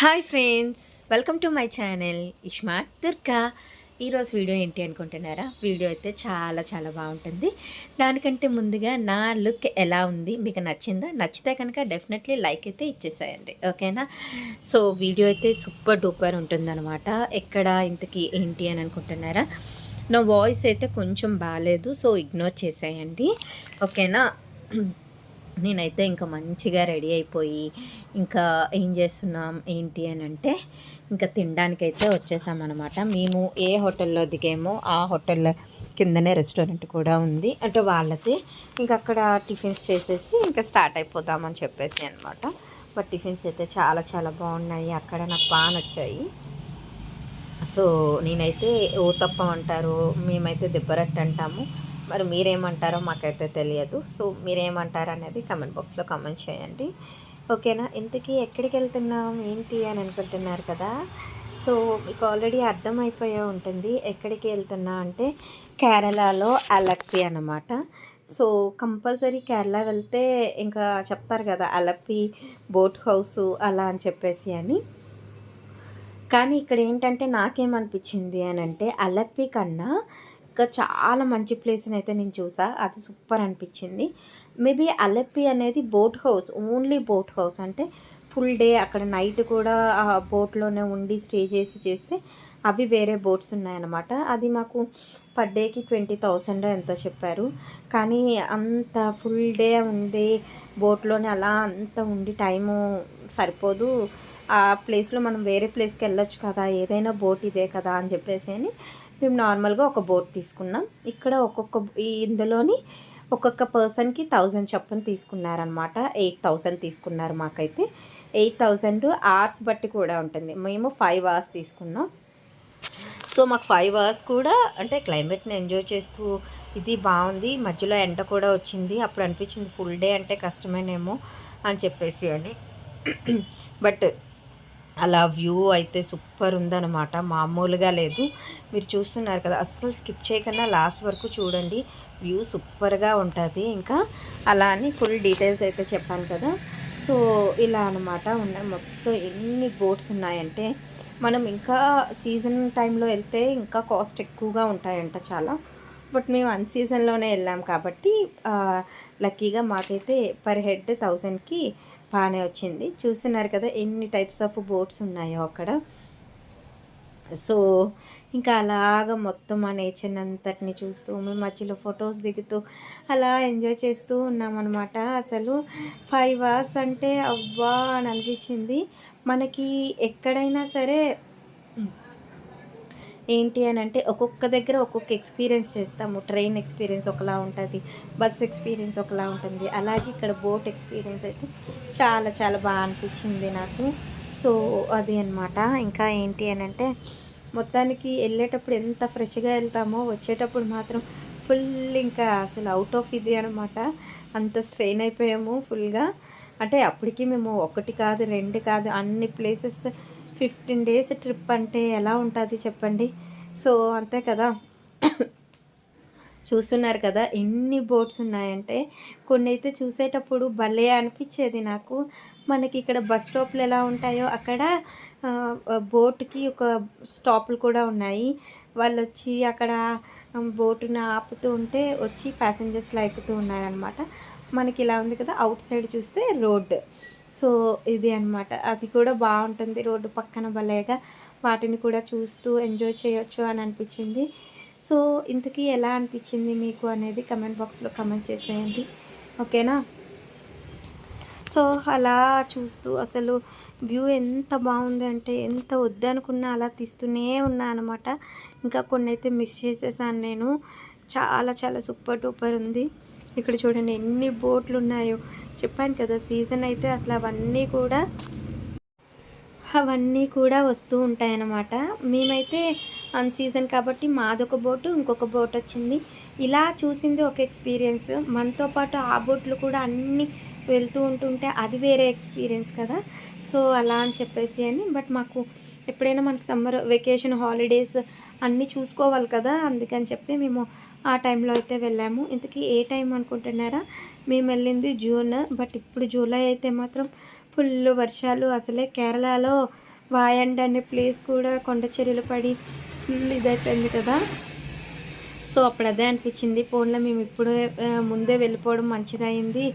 Hi friends welcome to my channel iSmart Durga. ఈరోజు video ఏంటి అనుకుంటున్నారా? వీడియో అయితే చాలా చాలా బాగుంటుంది. దానికంటే ముందుగా నా లుక్ ఎలా ఉంది? మీకు నచ్చిందా? నచ్చితే కనుక డెఫినెట్లీ లైక్ అయితే ఇచ్చేసేయండి. ఓకేనా? సో వీడియో అయితే సూపర్ డూపర్ ఉంటుందన్నమాట. ఎక్కడ ఇంతకీ ఏంటి అని అనుకుంటున్నారా? నా వాయిస్ అయితే కొంచెం బాగాలేదు సో ఇగ్నోర్ చేసేయండి. ఓకేనా? నేనైతే ఇంకా మంచిగా రెడీ అయిపోయి ఇంకా ఏం చేస్తున్నాం ఏంటి అని అంటే ఇంకా తినడానికైతే వచ్చేసామన్నమాట. మేము ఏ హోటల్లో దిగామో ఆ హోటల్ కిందనే రెస్టారెంట్ కూడా ఉంది. అంటే వాళ్ళది. ఇంకా అక్కడ టిఫిన్స్ చేసేసి ఇంకా స్టార్ట్ అయిపోదామని చెప్పేసి అనమాట బట్ టిఫిన్స్ అయితే చాలా చాలా బాగున్నాయి. అక్కడ నాకు బాగా నచ్చాయి. సో నేనైతే ఊతప్పం అంటారు. మేమైతే దిబ్బరట్టు అంటాము. మరి మీరేమంటారో మాకైతే తెలియదు. సో మీరేమంటారు అనేది కమెంట్ బాక్స్లో కమెంట్ చేయండి. ఓకేనా? ఇంతకీ ఎక్కడికి వెళ్తున్నాం ఏంటి అని అనుకుంటున్నారు కదా? సో మీకు ఆల్రెడీ అర్థమైపోయే ఉంటుంది. ఎక్కడికి వెళ్తున్నా అంటే కేరళలో అలప్పి అన్నమాట. సో కంపల్సరీ కేరళ వెళ్తే ఇంకా చెప్తారు కదా అలప్పి బోట్ హౌస్ అలా అని చెప్పేసి అని. కానీ ఇక్కడ ఏంటంటే నాకేమనిపించింది అని అంటే అలప్పి కన్నా ఇంకా చాలా మంచి ప్లేస్ని అయితే నేను చూసా. అది సూపర్ అనిపించింది. మేబీ అలెప్పి అనేది boat house only boat house. అంటే ఫుల్ డే అక్కడ నైట్ కూడా ఆ బోట్లోనే ఉండి స్టే చేసి చేస్తే అవి వేరే బోట్స్ ఉన్నాయన్నమాట. అది మాకు పర్ డేకి ట్వంటీ థౌసండ్ ఎంతో చెప్పారు. కానీ అంత ఫుల్ డే ఉండి బోట్లోనే అలా అంత ఉండి టైము సరిపోదు. ఆ ప్లేస్లో మనం వేరే ప్లేస్కి వెళ్ళొచ్చు కదా ఏదైనా బోట్ ఇదే కదా అని చెప్పేసి అని మేము నార్మల్గా ఒక బోట్ తీసుకున్నాం. ఇక్కడ ఒక్కొక్క ఈ ఇందులోని ఒక్కొక్క పర్సన్కి థౌజండ్ చొప్పున తీసుకున్నారనమాట ఎయిట్ థౌజండ్ తీసుకున్నారు మాకైతే. ఎయిట్ థౌజండ్ అవర్స్ బట్టి కూడా ఉంటుంది. మేము ఫైవ్ అవర్స్ తీసుకున్నాం. సో మాకు ఫైవ్ అవర్స్ కూడా అంటే క్లైమేట్ని ఎంజాయ్ చేస్తూ ఇది బాగుంది. మధ్యలో ఎండ కూడా వచ్చింది. అప్పుడు అనిపించింది ఫుల్ డే అంటే కష్టమేనేమో అని చెప్పేసి అని. బట్ అలా వ్యూ అయితే సూపర్ ఉందన్నమాట. మామూలుగా లేదు. మీరు చూస్తున్నారు కదా అస్సలు స్కిప్ చేయకుండా లాస్ట్ వరకు చూడండి. వ్యూ సూపర్గా ఉంటుంది. ఇంకా అలా అని ఫుల్ డీటెయిల్స్ అయితే చెప్పాను కదా. సో ఇలా అనమాట ఉన్నాయి మొత్తం ఎన్ని బోట్స్ ఉన్నాయంటే మనం ఇంకా సీజన్ టైంలో వెళ్తే ఇంకా కాస్ట్ ఎక్కువగా ఉంటాయంట చాలా. బట్ మేము అన్ సీజన్లోనే వెళ్ళాం కాబట్టి లక్కీగా మాకైతే పర్ హెడ్ థౌజండ్కి బాగానే వచ్చింది. చూస్తున్నారు కదా ఎన్ని టైప్స్ ఆఫ్ బోట్స్ ఉన్నాయో అక్కడ. సో ఇంకా అలాగ మొత్తం ఆ నేచర్ అంతటిని చూస్తూ మేము మధ్యలో ఫొటోస్ దిగుతూ అలా ఎంజాయ్ చేస్తూ ఉన్నామన్నమాట. అసలు ఫైవ్ అవర్స్ అంటే అవ్వా అని అనిపించింది. మనకి ఎక్కడైనా సరే ఏంటి అని అంటే ఒక్కొక్క దగ్గర ఒక్కొక్క ఎక్స్పీరియన్స్ చేస్తాము. ట్రైన్ ఎక్స్పీరియన్స్ ఒకలా ఉంటుంది బస్ ఎక్స్పీరియన్స్ ఒకలా ఉంటుంది. అలాగే ఇక్కడ బోట్ ఎక్స్పీరియన్స్ అయితే చాలా చాలా బాగా అనిపించింది నాకు. సో అది అనమాట ఇంకా ఏంటి అని అంటే మొత్తానికి వెళ్ళేటప్పుడు ఎంత ఫ్రెష్గా వెళ్తామో వచ్చేటప్పుడు మాత్రం ఫుల్ ఇంకా అసలు అవుట్ ఆఫ్ ఇది అనమాట అంత స్ట్రెయిన్ అయిపోయాము ఫుల్గా. అంటే అప్పటికి మేము ఒకటి కాదు రెండు కాదు అన్ని ప్లేసెస్ ఫిఫ్టీన్ డేస్ ట్రిప్ అంటే ఎలా ఉంటుంది చెప్పండి? సో అంతే కదా. చూస్తున్నారు కదా ఎన్ని బోట్స్ ఉన్నాయంటే కొన్ని అయితే చూసేటప్పుడు భలే అనిపించేది నాకు. మనకి ఇక్కడ బస్ స్టాప్లు ఎలా ఉంటాయో అక్కడ బోట్కి ఒక స్టాప్లు కూడా ఉన్నాయి. వాళ్ళు వచ్చి అక్కడ బోటుని ఆపుతూ ఉంటే వచ్చి ప్యాసింజర్స్లో ఎక్కుతూ ఉన్నారనమాట. మనకి ఇలా ఉంది కదా అవుట్ సైడ్ చూస్తే రోడ్ సో ఇది అనమాట అది కూడా బాగుంటుంది రోడ్డు పక్కన భలేగా. వాటిని కూడా చూస్తూ ఎంజాయ్ చేయొచ్చు అని అనిపించింది. సో ఇంతకీ ఎలా అనిపించింది మీకు అనేది కమెంట్ బాక్స్లో కమెంట్ చేసేయండి. ఓకేనా? సో అలా చూస్తూ అసలు వ్యూ ఎంత బాగుంది అంటే ఎంత వద్దనుకున్నా అలా తీస్తూనే ఉన్నా అనమాట ఇంకా కొన్ని అయితే మిస్ చేసేసాను నేను. చాలా చాలా సూపర్ టూపర్ ఉంది. ఇక్కడ చూడండి ఎన్ని బోట్లు ఉన్నాయో. చెప్పాను కదా సీజన్ అయితే అసలు అవన్నీ కూడా అవన్నీ కూడా వస్తూ ఉంటాయన్నమాట. మేమైతే అన్ సీజన్ కాబట్టి మాదొక బోటు ఇంకొక బోట్ వచ్చింది. ఇలా చూసింది ఒక ఎక్స్పీరియన్స్. మనతో పాటు ఆ బోట్లు కూడా అన్నీ వెళ్తూ ఉంటుంటే అది వేరే ఎక్స్పీరియన్స్ కదా. సో అలా అని చెప్పేసి అని. బట్ మాకు ఎప్పుడైనా మనకు సమ్మర్ వెకేషన్ హాలిడేస్ అన్నీ చూసుకోవాలి కదా అందుకని చెప్పి మేము ఆ టైంలో అయితే వెళ్ళాము. ఇంతకీ ఏ టైం అనుకుంటున్నారా? మేము వెళ్ళింది జూన్ బట్ ఇప్పుడు జూలై అయితే మాత్రం ఫుల్ వర్షాలు. అసలే కేరళలో వాయండ్ అనే ప్లేస్ కూడా కొండ చర్యలు పడి ఫుల్ ఇదైపోయింది కదా. సో అప్పుడు అదే అనిపించింది. ఫోన్లో మేము ఇప్పుడు ముందే వెళ్ళిపోవడం మంచిదైంది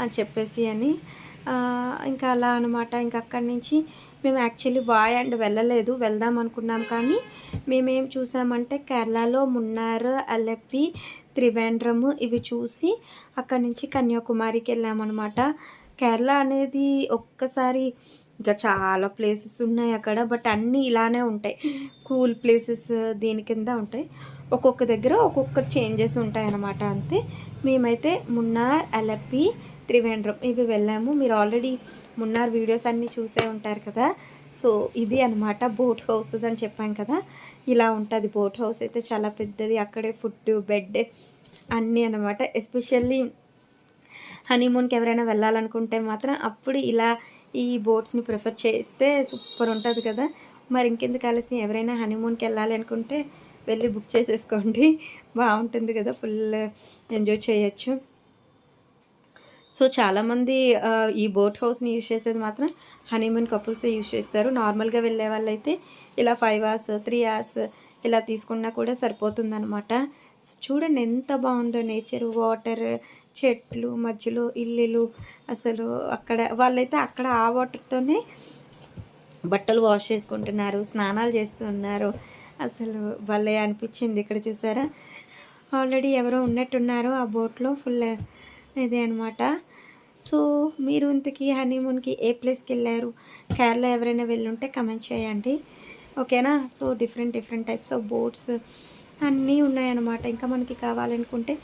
అని చెప్పేసి అని. ఇంకా అలా అనమాట ఇంకా అక్కడి నుంచి మేము యాక్చువల్లీ వాయ్ అండ్ వెళ్ళలేదు. వెళ్దాం అనుకున్నాం కానీ మేమేం చూసామంటే కేరళలో మున్నార్ అలెప్పి త్రివేంద్రము ఇవి చూసి అక్కడి నుంచి కన్యాకుమారికి వెళ్ళామన్నమాట. కేరళ అనేది ఒక్కసారి ఇంకా చాలా ప్లేసెస్ ఉన్నాయి అక్కడ బట్ అన్నీ ఇలానే ఉంటాయి. కూల్ ప్లేసెస్ దీని కింద ఉంటాయి. ఒక్కొక్క దగ్గర ఒక్కొక్క చేంజెస్ ఉంటాయి అన్నమాట అంతే. మేమైతే మున్నార్ అలప్పి త్రివేంద్రం ఇవి వెళ్ళాము. మీరు ఆల్రెడీ మున్నార్ వీడియోస్ అన్నీ చూసే ఉంటారు కదా. సో ఇది అనమాట బోట్ హౌస్ అని చెప్పాం కదా. ఇలా ఉంటుంది బోట్ హౌస్ అయితే చాలా పెద్దది. అక్కడే ఫుడ్ బెడ్ అన్నీ అనమాట ఎస్పెషల్లీ హనీమూన్కి ఎవరైనా వెళ్ళాలనుకుంటే మాత్రం అప్పుడు ఇలా ఈ బోట్స్ని ప్రిఫర్ చేస్తే సూపర్ ఉంటుంది కదా. మరి ఇంకెందుకు కలిసి ఎవరైనా హనీమూన్కి వెళ్ళాలి అనుకుంటే వెళ్ళి బుక్ చేసేసుకోండి. బాగుంటుంది కదా ఫుల్ ఎంజాయ్ చేయొచ్చు. సో చాలామంది ఈ బోట్ హౌస్ని యూజ్ చేసేది మాత్రం హనీమూన్ కపుల్సే యూజ్ చేస్తారు. నార్మల్గా వెళ్ళే వాళ్ళైతే ఇలా ఫైవ్ అవర్స్ త్రీ అవర్స్ ఇలా తీసుకున్నా కూడా సరిపోతుందనమాట చూడండి ఎంత బాగుందో నేచర్ వాటర్ చెట్లు మధ్యలో ఇల్లులు అసలు అక్కడ వాళ్ళైతే అక్కడ ఆ వాటర్తోనే బట్టలు వాష్ చేసుకుంటున్నారు స్నానాలు చేస్తున్నారు అసలు భలే అనిపించింది ఇక్కడ చూసారా? ఆల్రెడీ ఎవరో ఉన్నట్టున్నారు ఆ బోట్లో ఫుల్ ఇదే అనమాట సో మీరు ఇంతకీ హనీమూన్కి ఏ ప్లేస్కి వెళ్ళారు? కేరళ ఎవరైనా వెళ్ళుంటే కమెంట్ చేయండి. ఓకేనా? So different different types of boats అన్నీ ఉన్నాయన్నమాట. ఇంకా మనకి కావాలనుకుంటే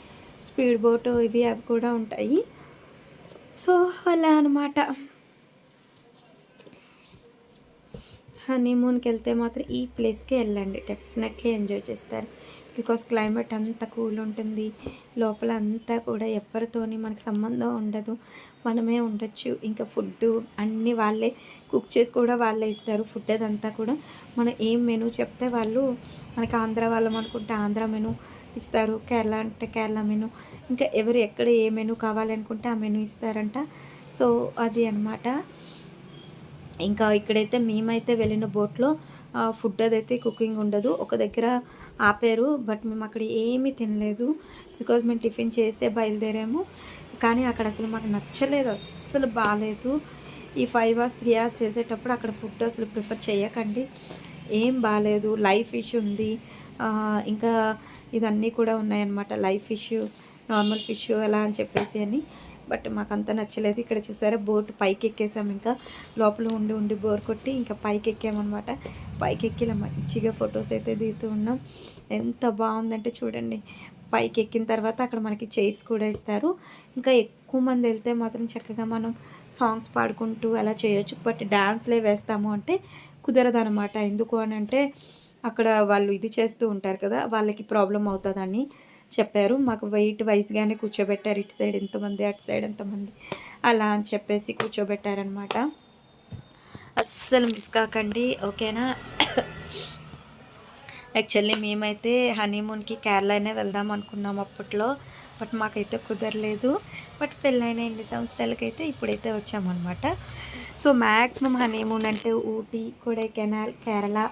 స్పీడ్ బోట్ ఇవి అవి కూడా ఉంటాయి. సో అలా అనమాట హనీమూన్కి వెళ్తే మాత్రం ఈ ప్లేస్కి వెళ్ళండి. డెఫినెట్లీ ఎంజాయ్ చేస్తారు. బికాస్ క్లైమేట్ అంతా కూల్ ఉంటుంది. లోపల అంతా కూడా ఎవరితోని మనకి సంబంధం ఉండదు. మనమే ఉండొచ్చు. ఇంకా ఫుడ్ అన్నీ వాళ్ళే కుక్ చేసి కూడా వాళ్ళే ఇస్తారు. ఫుడ్ అదంతా కూడా మనం ఏం మెనూ చెప్తే వాళ్ళు మనకి ఆంధ్ర వాళ్ళం అనుకుంటే ఆంధ్ర మెనూ ఇస్తారు. కేరళ అంటే కేరళ మెనూ. ఇంకా ఎవరు ఎక్కడ ఏ మెనూ కావాలనుకుంటే ఆ మెనూ ఇస్తారంట. సో అది అనమాట ఇంకా ఇక్కడైతే మేమైతే వెళ్ళిన బోట్లో ఫుడ్ అదైతే కుకింగ్ ఉండదు. ఒక దగ్గర ఆపారు బట్ మేము అక్కడ ఏమీ తినలేదు. బికాజ్ మేము టిఫిన్ చేసే బయలుదేరాము. కానీ అక్కడ అసలు మాకు నచ్చలేదు అస్సలు బాగాలేదు ఈ ఫైవ్ అవర్స్ త్రీ అవర్స్ చేసేటప్పుడు అక్కడ ఫుడ్ అసలు ప్రిఫర్ చేయకండి. ఏం బాగాలేదు లైవ్ ఫిష్ ఉంది. ఇంకా ఇదన్నీ కూడా ఉన్నాయన్నమాట. లైవ్ ఫిష్ నార్మల్ ఫిష్ ఎలా అని చెప్పేసి అని. బట్ మాకు అంత నచ్చలేదు. ఇక్కడ చూసారా బోట్ పైకి ఎక్కేసాం ఇంకా. లోపల ఉండి ఉండి బోర్ కొట్టి ఇంకా పైకి ఎక్కామన్నమాట పైకి ఎక్కి ఇలా మంచిగా ఫొటోస్ అయితే దిగుతూ ఉన్నాం. ఎంత బాగుందంటే చూడండి. పైకి ఎక్కిన తర్వాత అక్కడ మనకి చైర్స్ కూడా ఇస్తారు. ఇంకా ఎక్కువ మంది వెళ్తే మాత్రం చక్కగా మనం సాంగ్స్ పాడుకుంటూ అలా చేయొచ్చు. బట్ డ్యాన్స్లే వేస్తాము అంటే కుదరదు అనమాట ఎందుకు అని అంటే అక్కడ వాళ్ళు ఇది చేస్తూ ఉంటారు కదా వాళ్ళకి ప్రాబ్లం అవుతుందని. చెప్పారు. మాకు వెయిట్ వైజ్గానే కూర్చోబెట్టారు. ఇటు సైడ్ ఎంతమంది అటు సైడ్ ఎంతమంది అలా అని చెప్పేసి కూర్చోబెట్టారనమాట అస్సలు మిస్ కాకండి. ఓకేనా? యాక్చువల్లీ మేమైతే హనీమూన్కి కేరళనే వెళ్దాం అనుకున్నాం అప్పట్లో. బట్ మాకైతే కుదరలేదు. బట్ పెళ్ళైన ఎన్ని సంవత్సరాలకైతే ఇప్పుడైతే వచ్చామన్నమాట. సో మ్యాక్సిమం హనీమూన్ అంటే ఊటీ కొడైకెనాల్ కేరళ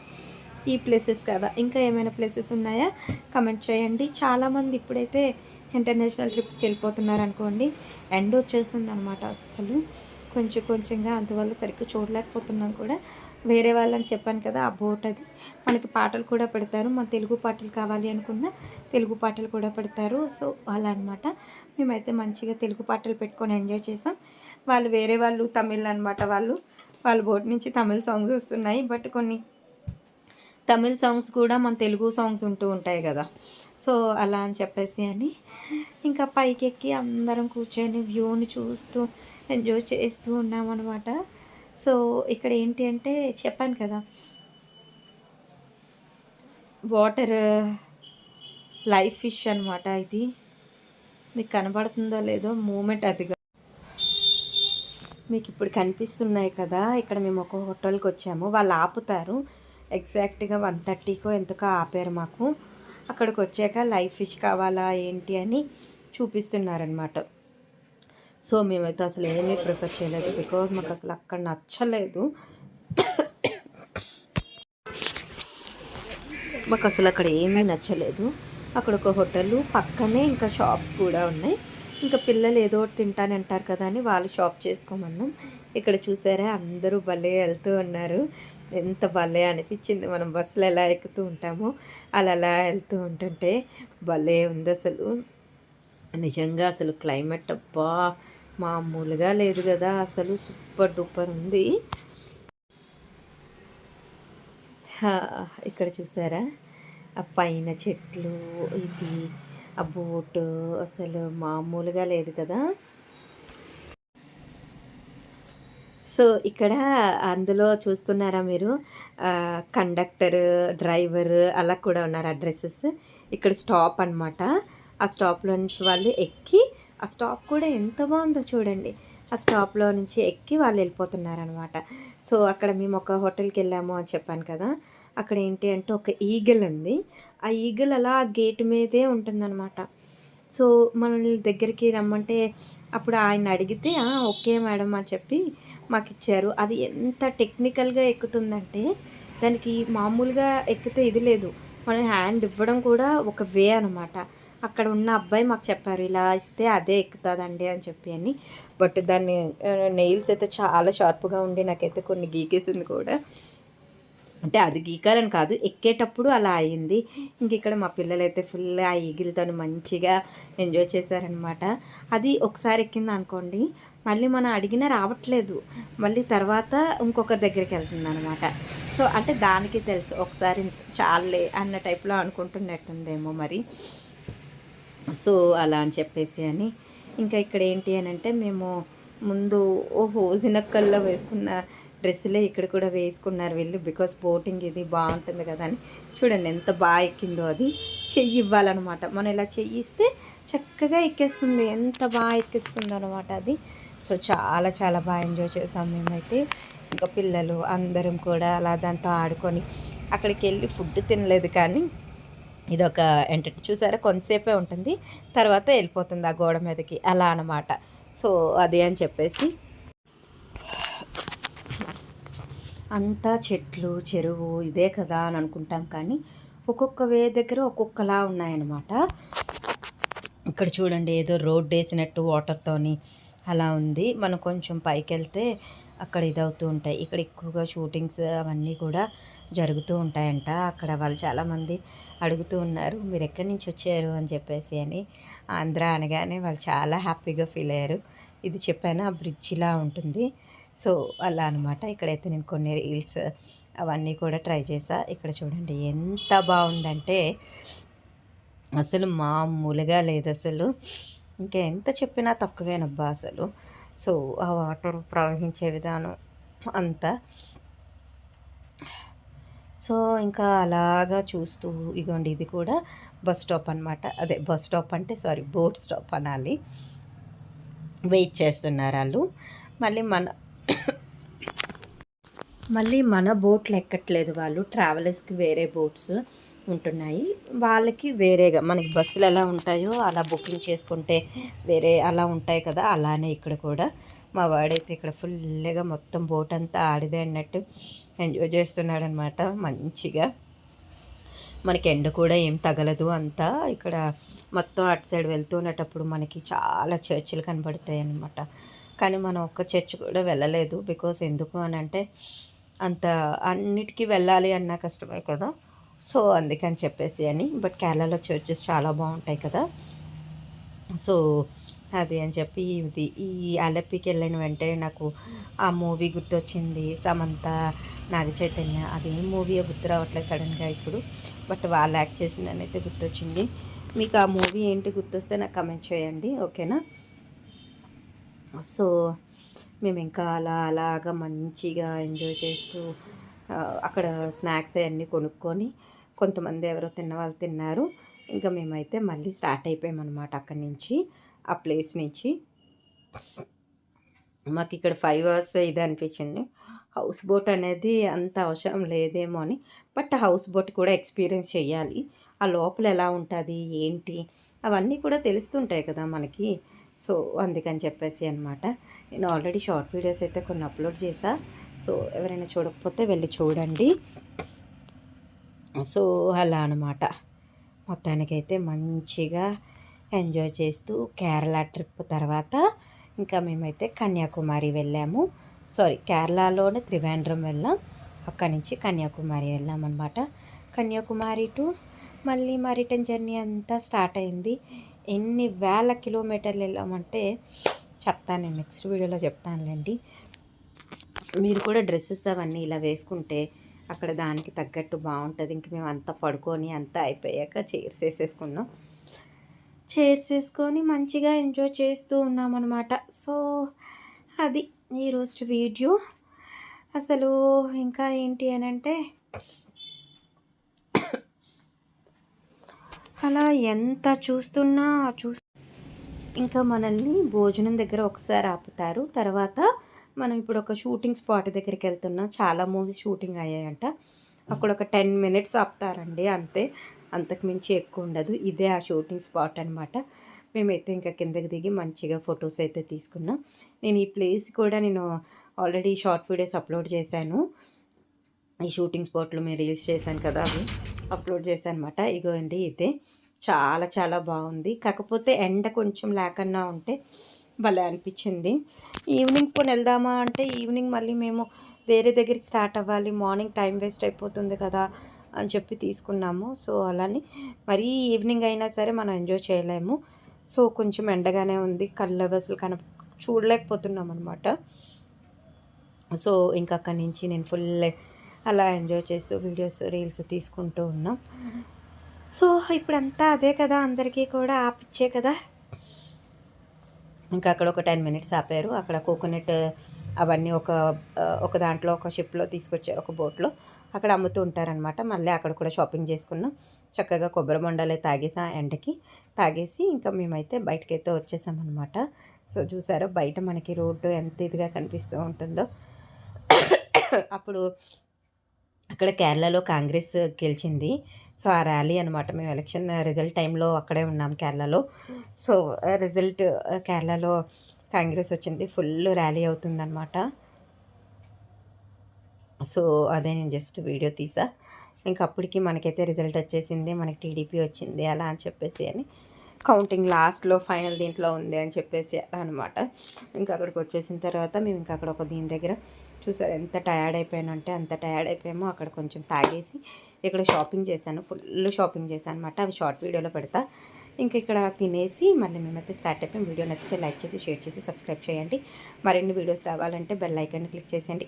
ఈ ప్లేసెస్ కదా. ఇంకా ఏమైనా ప్లేసెస్ ఉన్నాయా? కమెంట్ చేయండి. చాలామంది ఇప్పుడైతే ఇంటర్నేషనల్ ట్రిప్స్కి వెళ్ళిపోతున్నారు అనుకోండి. ఎండ్ వచ్చేస్తుంది అనమాట అసలు కొంచెం కొంచెంగా అందువల్ల సరిగ్గా చూడలేకపోతున్నాం కూడా. వేరే వాళ్ళని చెప్పాను కదా ఆ బోట్ అది. మనకి పాటలు కూడా పెడతారు. మన తెలుగు పాటలు కావాలి అనుకున్న తెలుగు పాటలు కూడా పెడతారు. సో అలా అనమాట మేమైతే మంచిగా తెలుగు పాటలు పెట్టుకొని ఎంజాయ్ చేసాం. వాళ్ళు వేరే వాళ్ళు తమిళ్ అనమాట వాళ్ళు. వాళ్ళ బోట్ నుంచి తమిళ్ సాంగ్స్ వస్తున్నాయి. బట్ కొన్ని తమిళ్ సాంగ్స్ కూడా మన తెలుగు సాంగ్స్ ఉంటూ ఉంటాయి కదా. సో అలా అని చెప్పేసి అని ఇంకా పైకి ఎక్కి అందరం కూర్చొని వ్యూని చూస్తూ ఎంజాయ్ చేస్తూ ఉన్నామన్నమాట. సో ఇక్కడ ఏంటి అంటే చెప్పాను కదా. వాటర్ లైఫ్ ఫిష్ అనమాట ఇది. మీకు కనబడుతుందో లేదో మూమెంట్ అదిగా మీకు ఇప్పుడు కనిపిస్తున్నాయి కదా. ఇక్కడ మేము ఒక హోటల్కి వచ్చాము. వాళ్ళు ఆపుతారు. ఎగ్జాక్ట్గా వన్ థర్టీకో ఎంతకో ఆపారు మాకు. అక్కడికి వచ్చాక లైవ్ ఫిష్ కావాలా ఏంటి అని చూపిస్తున్నారనమాట సో మేమైతే అసలు ఏమీ ప్రిఫర్ చేయలేదు బికాజ్ మాకు అసలు అక్కడ నచ్చలేదు. మాకు అసలు అక్కడ ఏమీ నచ్చలేదు. అక్కడ ఒక హోటల్ పక్కనే ఇంకా షాప్స్ కూడా ఉన్నాయి. ఇంకా పిల్లలు ఏదో ఒకటి తింటానంటారు కదా అని వాళ్ళు షాప్ చేసుకోమన్నాం. ఇక్కడ చూసారా? అందరూ భలే వెళ్తూ ఉన్నారు. ఎంత భలే అనిపించింది. మనం బస్సులు ఎలా ఎక్కుతూ ఉంటామో అలా అలా వెళ్తూ ఉంటుంటే భలే ఉంది అసలు. నిజంగా అసలు క్లైమేట్ అబ్బా! మామూలుగా లేదు కదా. అసలు సూపర్ డూపర్ ఉంది. ఇక్కడ చూసారా? ఆ పైన చెట్లు ఇది ఆ బోటు అసలు మామూలుగా లేదు కదా. సో ఇక్కడ అందులో చూస్తున్నారా మీరు? కండక్టర్ డ్రైవర్ అలా కూడా ఉన్నారు ఆ డ్రెస్సెస్ ఇక్కడ స్టాప్ అన్నమాట. ఆ స్టాప్లో నుంచి వాళ్ళు ఎక్కి ఆ స్టాప్ కూడా ఎంత బాగుందో చూడండి. ఆ స్టాప్లో నుంచి ఎక్కి వాళ్ళు వెళ్ళిపోతున్నారనమాట సో అక్కడ మేము ఒక హోటల్కి వెళ్ళాము అని చెప్పాను కదా. అక్కడ ఏంటి అంటే ఒక ఈగల్ ఉంది. ఆ ఈగల్ అలా గేట్ మీదే ఉంటుందన్నమాట. సో మనల్ని దగ్గరికి రమ్మంటే అప్పుడు ఆయన అడిగితే ఓకే మేడం అని చెప్పి మాకు ఇచ్చారు అది ఎంత టెక్నికల్గా ఎక్కుతుందంటే దానికి మామూలుగా ఎక్కితే ఇది లేదు. మనం హ్యాండ్ ఇవ్వడం కూడా ఒక వే అనమాట. అక్కడ ఉన్న అబ్బాయి మాకు చెప్పారు ఇలా ఇస్తే అదే ఎక్కుతుందండి అని చెప్పి అని. బట్ దాన్ని నెయిల్స్ అయితే చాలా షార్ప్గా ఉండి నాకైతే కొన్ని గీకేసింది కూడా. అంటే అది గీకాలని కాదు ఎక్కేటప్పుడు అలా అయింది. ఇంక ఇక్కడ మా పిల్లలు అయితే ఫుల్ ఆ ఈగిల్తో మంచిగా ఎంజాయ్ చేశారనమాట. అది ఒకసారి ఎక్కింది అనుకోండి మళ్ళీ మనం అడిగినా రావట్లేదు. మళ్ళీ తర్వాత ఇంకొక దగ్గరికి వెళ్తుంది అనమాట సో అంటే దానికి తెలుసు. ఒకసారి చాలే అన్న టైప్లో అనుకుంటున్నట్టుందేమో మరి. సో అలా అని చెప్పేసి అని. ఇంకా ఇక్కడ ఏంటి అని అంటే మేము ముందు ఓహో జినక్కల్లో వేసుకున్న డ్రెస్సులే ఇక్కడ కూడా వేసుకున్నారు వీళ్ళు. బికాస్ బోటింగ్ ఇది బాగుంటుంది కదా అని. చూడండి ఎంత బాగా ఎక్కిందో అది. చెయ్యి ఇవ్వాలన్నమాట. మనం ఇలా చెయ్యిస్తే చక్కగా ఎక్కేస్తుంది. ఎంత బాగా ఎక్కిస్తుందో అనమాట అది. సో చాలా చాలా బాగా ఎంజాయ్ చేసాం మేమైతే ఇంకా పిల్లలు అందరం కూడా అలా దాంతో ఆడుకొని అక్కడికి వెళ్ళి ఫుడ్ తినలేదు కానీ ఇది ఒక చూసారా? కొంతసేపే ఉంటుంది. తర్వాత వెళ్ళిపోతుంది ఆ గోడ మీదకి. అలా అనమాట సో అది అని చెప్పేసి. అంతా చెట్లు చెరువు ఇదే కదా అని అనుకుంటాం కానీ ఒక్కొక్క వే దగ్గర ఒక్కొక్కలా ఉన్నాయన్నమాట. ఇక్కడ చూడండి ఏదో రోడ్ వేసినట్టు వాటర్తోని అలా ఉంది. మనం కొంచెం పైకి వెళ్తే అక్కడ ఇదవుతూ ఉంటాయి. ఇక్కడ ఎక్కువగా షూటింగ్స్ అవన్నీ కూడా జరుగుతూ ఉంటాయంట. అక్కడ వాళ్ళు చాలామంది అడుగుతూ ఉన్నారు మీరు ఎక్కడి నుంచి వచ్చారు? అని చెప్పేసి అని. ఆంధ్ర అనగానే వాళ్ళు చాలా హ్యాపీగా ఫీల్ అయ్యారు. ఇది చెప్పాను? ఆ బ్రిడ్జిలా ఉంటుంది. సో అలా అనమాట ఇక్కడైతే నేను కొన్ని రీల్స్ అవన్నీ కూడా ట్రై చేసా. ఇక్కడ చూడండి ఎంత బాగుందంటే అసలు మామూలుగా లేదు అసలు. ఇంకా ఎంత చెప్పినా తక్కువేనబ్బా అసలు. సో ఆ వాటర్ ప్రవహించే విధానం అంతా. సో ఇంకా అలాగా చూస్తూ ఇగోండి ఇది కూడా బస్ స్టాప్ అనమాట అదే బస్ స్టాప్ అంటే సారీ బోట్ స్టాప్ అనాలి. వెయిట్ చేస్తున్నారు వాళ్ళు. మళ్ళీ మన మళ్ళీ మన బోట్లు ఎక్కట్లేదు వాళ్ళు. ట్రావెలర్స్కి వేరే బోట్స్. ఉంటున్నాయి. వాళ్ళకి వేరేగా మనకి బస్సులు ఎలా ఉంటాయో అలా బుకింగ్ చేసుకుంటే వేరే అలా ఉంటాయి కదా అలానే ఇక్కడ కూడా. మా వాడైతే ఇక్కడ ఫుల్గా మొత్తం బోట్ అంతా ఆడిదే అన్నట్టు ఎంజాయ్ చేస్తున్నాడనమాట మంచిగా. మనకి ఎండ కూడా ఏం తగలదు అంతా. ఇక్కడ మొత్తం అటు సైడ్ వెళ్తున్నటప్పుడు మనకి చాలా చర్చిలు కనబడతాయి అన్నమాట కానీ మనం ఒక్క చర్చ్ కూడా వెళ్ళలేదు. బికాస్ ఎందుకు అని అంటే అంత అన్నిటికీ వెళ్ళాలి అన్నా కష్టమే కదా. సో అందుకని చెప్పేసి అని. బట్ కేరళలో చర్చెస్ చాలా బాగుంటాయి కదా. సో అది అని చెప్పి ఇది. ఈ అలపికి వెళ్ళిన వెంటనే నాకు ఆ మూవీ గుర్తొచ్చింది. సమంత నాగ చైతన్య. అది మూవీ గుర్తు రావట్లేదు సడన్గా ఇప్పుడు. బట్ వాళ్ళు యాక్ట్ చేసిందని అయితే గుర్తొచ్చింది. మీకు ఆ మూవీ ఏంటి గుర్తొస్తే నాకు కమెంట్ చేయండి. ఓకేనా? సో మేము ఇంకా అలా అలాగా మంచిగా ఎంజాయ్ చేస్తూ అక్కడ స్నాక్స్ అవన్నీ కొనుక్కొని కొంతమంది ఎవరో తిన్న వాళ్ళు తిన్నారు. ఇంకా మేమైతే మళ్ళీ స్టార్ట్ అయిపోయామన్నమాట అక్కడి నుంచి ఆ ప్లేస్ నుంచి. మాకు ఇక్కడ ఫైవ్ అవర్స్ ఇది అనిపించింది. హౌస్ బోట్ అనేది అంత అవసరం లేదేమో అని బట్ హౌస్ బోట్ కూడా ఎక్స్పీరియన్స్ చేయాలి ఆ లోపల ఎలా ఉంటుంది ఏంటి అవన్నీ కూడా తెలుస్తుంటాయి కదా మనకి. సో అందుకని చెప్పేసి అనమాట నేను ఆల్రెడీ షార్ట్ వీడియోస్ అయితే కొన్ని అప్లోడ్ చేసా సో ఎవరైనా చూడకపోతే వెళ్ళి చూడండి. సో అలా అనమాట మొత్తానికైతే మంచిగా ఎంజాయ్ చేస్తూ కేరళ ట్రిప్ తర్వాత ఇంకా మేమైతే కన్యాకుమారి వెళ్ళాము. సారీ కేరళలోనే త్రివేంద్రం వెళ్ళాం. అక్కడి నుంచి కన్యాకుమారి వెళ్ళామన్నమాట. కన్యాకుమారి టు మళ్ళీ మా రిటర్న్ జర్నీ అంతా స్టార్ట్ అయింది. ఎన్ని వేల కిలోమీటర్లు వెళ్ళామంటే చెప్తాను నేను నెక్స్ట్ వీడియోలో చెప్తానులేండి. మీరు కూడా డ్రెస్సెస్ అవన్నీ ఇలా వేసుకుంటే అక్కడ దానికి తగ్గట్టు బాగుంటుంది. ఇంక మేము అంతా పడుకొని అంతా అయిపోయాక చైర్స్ వేసేసుకున్నాం. చైర్స్ వేసుకొని మంచిగా ఎంజాయ్ చేస్తూ ఉన్నామన్నమాట. సో అది ఈరోజు వీడియో. అసలు ఇంకా ఏంటి అని అంటే అలా ఎంత చూస్తున్నా చూ ఇంకా మనల్ని భోజనం దగ్గర ఒకసారి ఆపుతారు. తర్వాత మనం ఇప్పుడు ఒక షూటింగ్ స్పాట్ దగ్గరికి వెళ్తున్నాం చాలా మూవీస్ షూటింగ్ అయ్యాయంట. అక్కడ ఒక టెన్ మినిట్స్ ఆపుతారండి అంతే. అంతకు మించి ఎక్కువ ఉండదు. ఇదే ఆ షూటింగ్ స్పాట్ అనమాట మేమైతే ఇంకా కిందకి దిగి మంచిగా ఫొటోస్ అయితే తీసుకున్నాం. నేను ఈ ప్లేస్ కూడా నేను ఆల్రెడీ షార్ట్ వీడియోస్ అప్లోడ్ చేశాను. ఈ షూటింగ్ స్పాట్లో మేము రిలీజ్ చేశాను కదా అవి అప్లోడ్ చేశాను అనమాట ఇగోండి ఇదే. చాలా చాలా బాగుంది. కాకపోతే ఎండ కొంచెం లేకన్నా ఉంటే భలే అనిపించింది. ఈవినింగ్ పోనీ వెళ్దామా అంటే ఈవినింగ్ మళ్ళీ మేము వేరే దగ్గరికి స్టార్ట్ అవ్వాలి. మార్నింగ్ టైం వేస్ట్ అయిపోతుంది కదా అని చెప్పి తీసుకున్నాము. సో అలానే మరీ ఈవినింగ్ అయినా సరే మనం ఎంజాయ్ చేయలేము. సో కొంచెం ఎండగానే ఉంది. కళ్ళ అసలు కన చూడలేకపోతున్నాం అనమాట సో ఇంకా అక్కడి నుంచి నేను ఫుల్ అలా ఎంజాయ్ చేస్తూ వీడియోస్ రీల్స్ తీసుకుంటూ ఉన్నాం. సో ఇప్పుడంతా అదే కదా అందరికీ కూడా. ఆపిచ్చే కదా. ఇంకా అక్కడ ఒక టెన్ మినిట్స్ ఆపారు. అక్కడ కోకోనట్ అవన్నీ ఒక ఒక దాంట్లో ఒక షిప్లో తీసుకొచ్చారు ఒక బోట్లో. అక్కడ అమ్ముతూ ఉంటారనమాట మళ్ళీ అక్కడ కూడా షాపింగ్ చేసుకున్నాం. చక్కగా కొబ్బరి బొండాలే తాగేసా ఆ ఎండకి తాగేసి ఇంకా మేమైతే బయటకైతే వచ్చేసామన్నమాట. సో చూసారో బయట మనకి రోడ్డు ఎంత ఇదిగా కనిపిస్తూ ఉంటుందో. అప్పుడు అక్కడ కేరళలో కాంగ్రెస్ గెలిచింది. సో ఆ ర్యాలీ అనమాట మేము ఎలక్షన్ రిజల్ట్ టైంలో అక్కడే ఉన్నాం కేరళలో. సో రిజల్ట్ కేరళలో కాంగ్రెస్ వచ్చింది. ఫుల్ ర్యాలీ అవుతుందన్నమాట. సో అదే నేను జస్ట్ వీడియో తీసా. ఇంకా అప్పటికి మనకైతే రిజల్ట్ వచ్చేసింది. మనకి టీడీపీ వచ్చింది. అలా అని చెప్పేసి అని కౌంటింగ్ లాస్ట్లో ఫైనల్ దీంట్లో ఉంది అని చెప్పేసి అనమాట ఇంకా అక్కడికి వచ్చేసిన తర్వాత మేము ఇంకా అక్కడ ఒక దీని దగ్గర చూసారు ఎంత టయర్డ్ అయిపోయానంటే అంత టయర్డ్ అయిపోయామో. అక్కడ కొంచెం తాగేసి ఇక్కడ షాపింగ్ చేశాను ఫుల్ షాపింగ్ చేశాను అనమాట అవి షార్ట్ వీడియోలో పెడతా. ఇంక ఇక్కడ తినేసి మళ్ళీ మేమైతే స్టార్ట్ అయిపోయాం. వీడియో నచ్చితే లైక్ చేసి షేర్ చేసి సబ్స్క్రైబ్ చేయండి. మరిన్ని వీడియోస్ రావాలంటే బెల్ ఐకాన్ క్లిక్ చేసేయండి.